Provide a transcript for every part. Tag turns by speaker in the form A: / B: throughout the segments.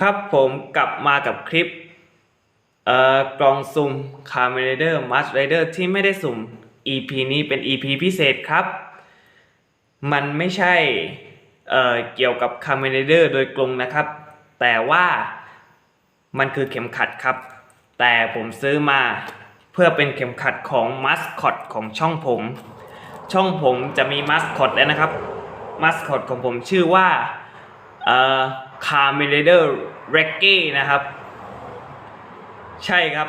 A: ครับผมกลับมากับคลิปเอ่อกล่องสุ่ม c a r m e r a d e r m a s r i d e r ที่ไม่ได้สุ่ม EP นี้เป็น EP พิเศษครับ มันไม่ใช่เอ่อเกี่ยวกับ c a r m e r a d e r โดยตรงนะครับ แต่ว่ามันคือเข็มขัดครับ แต่ผมซื้อมาเพื่อเป็นเข็มขัดของมัสคอตของช่องผม ช่องผมจะมีมัสคอตแล้วนะครับมัสคอตของผมชื่อว่าเอ่อ คาร์เมเดอร์เรกกี้นะครับใช่ครับ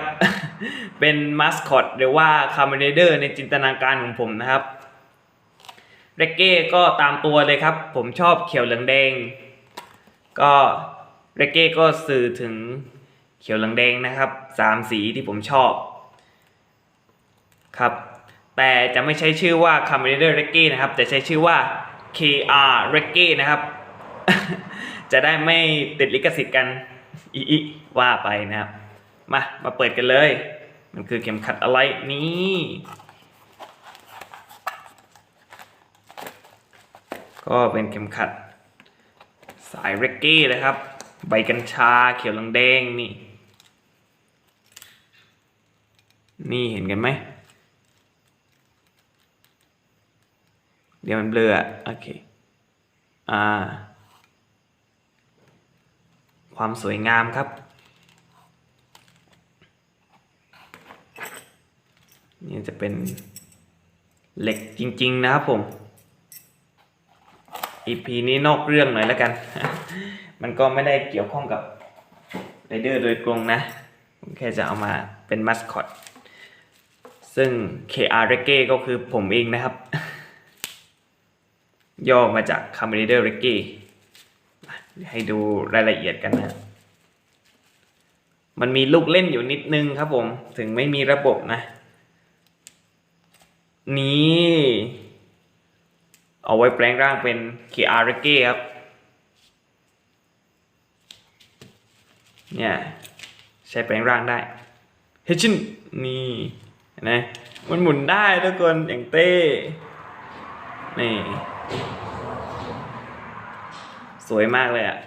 A: เป็นมาสคอตหรือว่าคาร์เมเดอร์ในจินตนาการของผมนะครับเรกเก้ก็ตามตัวเลยครับ ผมชอบเขียวเหลืองแดง ก็เรกเก้ก็สื่อถึงเขียวเหลืองแดงนะครับสามสีที่ผมชอบครับแต่จะไม่ใช้ชื่อว่า c a r m e r a d e r Reggae นะครับ แต่ใช้ชื่อว่า KR Reggae นะครับ จะได้ไม่ติดลิขสิทธิ์กันอีว่าไปนะครับ มามาเปิดกันเลย มันคือเข็มขัดอะไรนี่ก็เป็นเข็มขัดสายเรกเก้เลยครับ ใบกัญชาเขียวเหลืองแดงนี่ นี่เห็นกันไหม เดี๋ยวมันเบลออโอเค อ่า ความสวยงามครับนี่จะเป็นเหล็กจริง ๆ นะครับผม EP นี้นอกเรื่องหน่อยแล้วกัน มันก็ไม่ได้เกี่ยวข้องกับไรเดอร์โดยตรงนะผมแค่จะเอามาเป็นมัสคอต ซึ่ง KR Reggae ก็คือผมเองนะครับ ย่อมาจาก c a m e r a d e r Reggae ให้ดูรายละเอียดกันนะ มันมีลูกเล่นอยู่นิดนึงครับผม ถึงไม่มีระบบนะ นี่เอาไว้แปลงร่างเป็น KR Reggae ครับ เนี่ย ใช้แปลงร่างได้ เฮ้ชินนี่นไหมมันหมุนได้ทุกคนอย่างเต้ นี่ สวยมากเลยอะ่ะ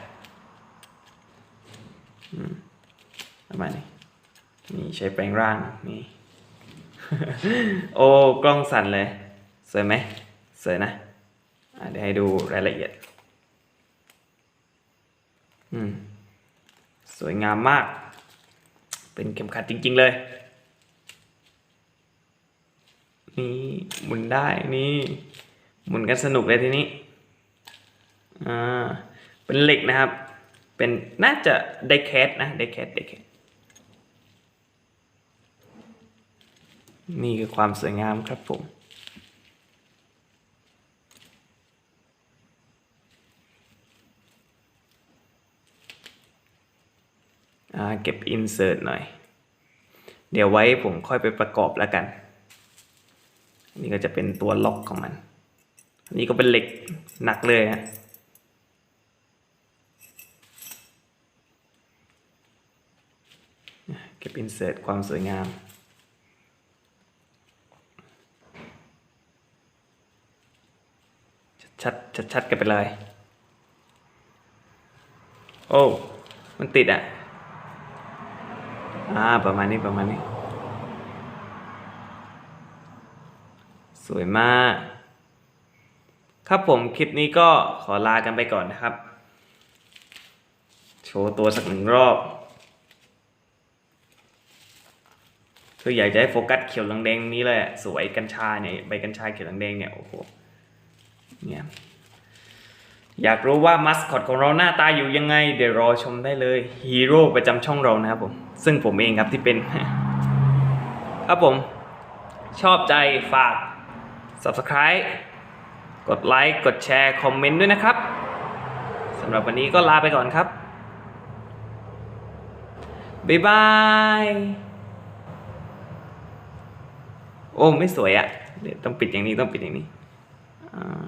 A: ประมาณนี้นี่ใช้แปลงร่างนี่ โอ้กล้องสั่นเลย สวยไหมสวยนะอะเดี๋ยวให้ดูรายละเอียด อืม สวยงามมาก เป็นเข็มขัดจริง ๆ เลย นี่หมุนได้นี่หมุนกันสนุกเลยทีนี้ อ่า เป็นเหล็กนะครับ เป็นน่าจะไดแคสนะไดแคสไดแคสนี่คือความสวยงามครับผมเก็บอินเสิร์ตหน่อย เดี๋ยวไว้ผมค่อยไปประกอบแล้วกัน นี่ก็จะเป็นตัวล็อกของมัน อันนี้ก็เป็นเหล็กหนักเลยฮะ เก็บอินเสิร์ตความสวยงามชัดชัดชัดๆกันไปเลย โอ้ มันติดอะ อ่า ประมาณนี้ ประมาณนี้ สวยมาก ครับผม คลิปนี้ก็ขอลากันไปก่อนนะครับ โชว์ตัวสักหนึ่งรอบ คืออยากจะให้โฟกัสเขียวเหลืองแดงนี้เลยสวยกัญชาเนี่ยใบกัญชาเขียวเหลืองแดงเนี่ยโอ้โหเนี่ยอยากรู้ว่ามัสคอตของเราหน้าตาอยู่ยังไง เดี๋ยวรอชมได้เลยฮีโร่ประจำช่องเรานะครับผม ซึ่งผมเองครับที่เป็นครับผม ชอบใจฝาก subscribe กดไลค์กดแชร์คอมเมนต์ด้วยนะครับสำหรับวันนี้ก็ลาไปก่อนครับ บ๊ายบาย โอ้ไม่สวยอะ่ะเดี๋ยวต้องปิดอย่างนี้ต้องปิดอย่างนี้อ่า